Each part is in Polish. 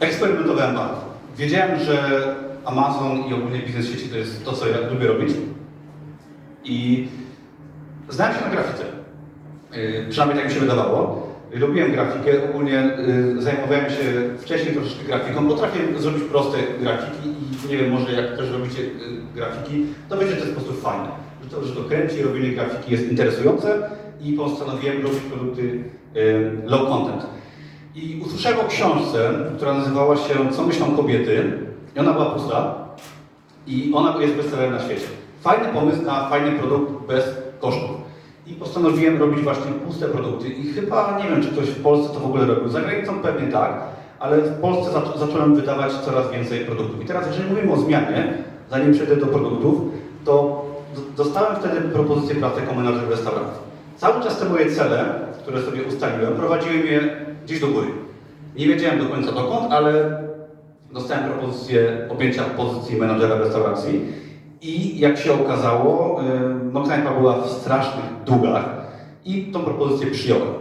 Eksperymentowałem bardzo. Wiedziałem, że Amazon i ogólnie biznes sieci to jest to, co ja lubię robić. I znałem się na grafice. Yy, przynajmniej tak mi się wydawało. Lubiłem grafikę, ogólnie yy, zajmowałem się wcześniej troszeczkę grafiką. Potrafię zrobić proste grafiki i nie wiem, może jak też robicie yy, grafiki, to że to jest po prostu fajne. Że to, że to kręci, robienie grafiki jest interesujące i postanowiłem robić produkty low content. I usłyszałem o książce, która nazywała się Co myślą kobiety i ona była pusta i ona jest bestsellerem na świecie. Fajny pomysł na fajny produkt bez kosztów. I postanowiłem robić właśnie puste produkty i chyba, nie wiem czy ktoś w Polsce to w ogóle robił, za granicą pewnie tak, ale w Polsce zac- zacząłem wydawać coraz więcej produktów. I teraz jeżeli mówimy o zmianie, zanim przejdę do produktów, to dostałem wtedy propozycję pracy jako menadżer restauracji. Cały czas te moje cele, które sobie ustaliłem, prowadziły mnie gdzieś do góry. Nie wiedziałem do końca dokąd, ale dostałem propozycję objęcia pozycji menadżera restauracji i jak się okazało, y, no knajpa była w strasznych długach i tą propozycję przyjąłem.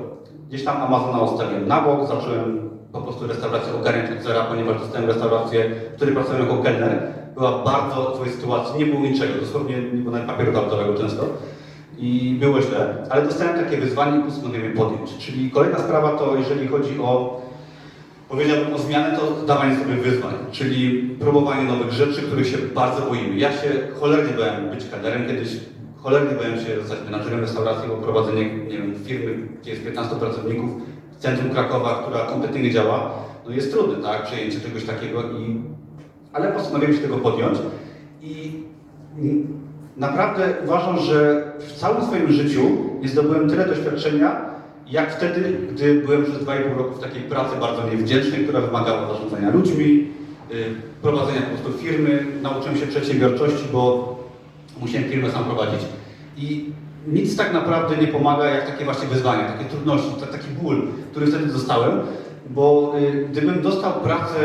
Gdzieś tam Amazona ustawiłem na bok, zacząłem po prostu restaurację ogarniać od zera, ponieważ dostałem restaurację, w której pracowałem jako kelner. Była bardzo złej sytuacji, nie było niczego, dosłownie nie było nawet papieru toaletowego często i było źle, ale dostałem takie wyzwanie i postanowiłem podjąć. Czyli kolejna sprawa to, jeżeli chodzi o powiedziałbym o zmianę, to dawanie sobie wyzwań, czyli próbowanie nowych rzeczy, których się bardzo boimy. Ja się cholernie bałem być kelnerem kiedyś, cholernie bałem się zostać menadżerem restauracji, bo prowadzenie nie wiem, firmy, gdzie jest 15 pracowników w centrum Krakowa, która kompletnie nie działa, no jest trudne, tak, przejęcie czegoś takiego i... Ale postanowiłem się tego podjąć i naprawdę uważam, że w całym swoim życiu nie zdobyłem tyle doświadczenia, jak wtedy, gdy byłem przez 2,5 roku w takiej pracy bardzo niewdzięcznej, która wymagała zarządzania ludźmi, y, prowadzenia po prostu firmy. Nauczyłem się przedsiębiorczości, bo musiałem firmę sam prowadzić. I nic tak naprawdę nie pomaga jak takie właśnie wyzwania, takie trudności, ta- taki ból, który wtedy dostałem, bo y, gdybym dostał pracę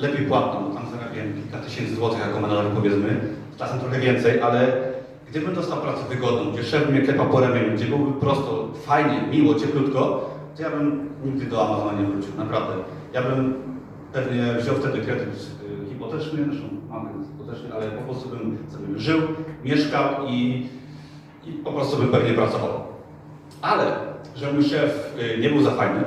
lepiej płatną, bo tam zarabiałem kilka tysięcy złotych jako menadżer powiedzmy, czasem trochę więcej, ale Gdybym dostał pracę wygodną, gdzie szef mnie klepał po ramieniu, gdzie byłoby prosto, fajnie, miło, cieplutko, to ja bym nigdy do Amazona nie wrócił, naprawdę. Ja bym pewnie wziął wtedy kredyt y, hipoteczny, zresztą mam kredyt hipoteczny, ale po prostu bym sobie żył, mieszkał i, i po prostu bym pewnie pracował. Ale, że mój szef y, nie był za fajny,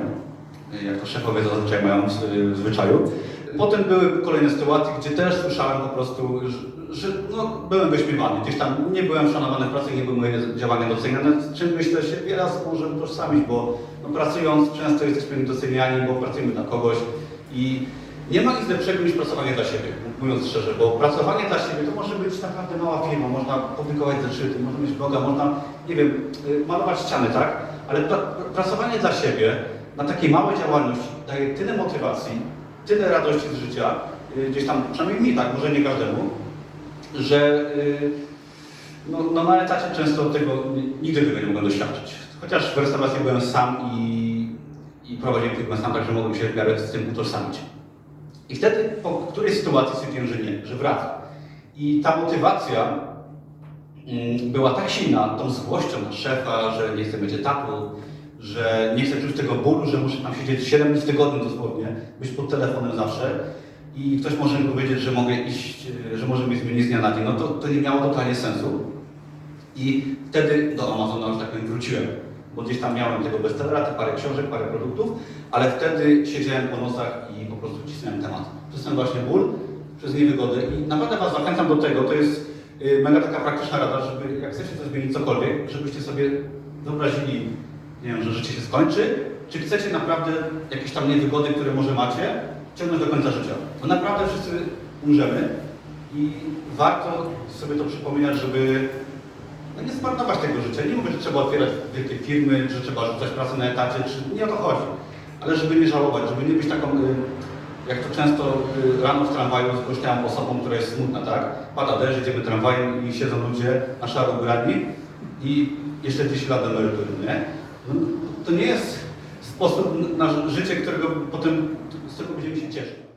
y, jak to szefowie zazwyczaj mają w zwyczaju. Potem były kolejne sytuacje, gdzie też słyszałem po prostu, że, no, byłem wyśmiewany. Gdzieś tam nie byłem szanowany w pracy, nie były moje działania doceniane, z czym myślę się wiele osób może utożsamić, bo no, pracując często jesteśmy niedoceniani, bo pracujemy dla kogoś i nie ma nic lepszego niż pracowanie dla siebie, mówiąc szczerze, bo pracowanie dla siebie to może być naprawdę mała firma, można publikować zeszyty, można mieć bloga, można, nie wiem, y, malować ściany, tak? Ale pra pracowanie dla siebie na takiej małej działalności daje tyle motywacji, tyle radości z życia, y, gdzieś tam, przynajmniej mi tak, może nie każdemu, że y, no, no na etacie często tego ni- nigdy tego nie mogłem doświadczyć. Chociaż w restauracji byłem sam i, i prowadziłem firmę sam, także mogłem się w miarę z tym utożsamić. I wtedy po której sytuacji stwierdziłem, że nie, że wracam. I ta motywacja mm, była tak silna, tą złością na szefa, że nie chcę mieć etatu, że nie chcę czuć tego bólu, że muszę tam siedzieć 7 dni w tygodniu dosłownie, być pod telefonem zawsze. I ktoś może mi powiedzieć, że mogę iść, że może mnie zmienić z dnia na dzień. No to, to nie miało totalnie sensu. I wtedy do Amazona, że tak powiem, wróciłem. Bo gdzieś tam miałem tego bestsellera, te parę książek, parę produktów, ale wtedy siedziałem po nocach i po prostu cisnąłem temat. Przez ten właśnie ból, przez niewygodę i naprawdę Was zachęcam do tego, to jest y, mega taka praktyczna rada, żeby jak chcecie coś zmienić cokolwiek, żebyście sobie wyobrazili, nie wiem, że życie się skończy, czy chcecie naprawdę jakieś tam niewygody, które może macie, ciągnąć do końca życia. Bo naprawdę wszyscy umrzemy i warto sobie to przypominać, żeby no nie zmarnować tego życia. Nie mówię, że trzeba otwierać wielkie firmy, że trzeba rzucać pracę na etacie, czy nie o to chodzi. Ale żeby nie żałować, żeby nie być taką, y, jak to często y, rano w tramwaju zgłośniałem osobą, która jest smutna, tak? Pada deszcz, idziemy tramwajem i siedzą ludzie na szaro ubrani i jeszcze 10 lat do emerytury, nie? To nie jest sposób na życie, którego potem, z którego będziemy się cieszyć.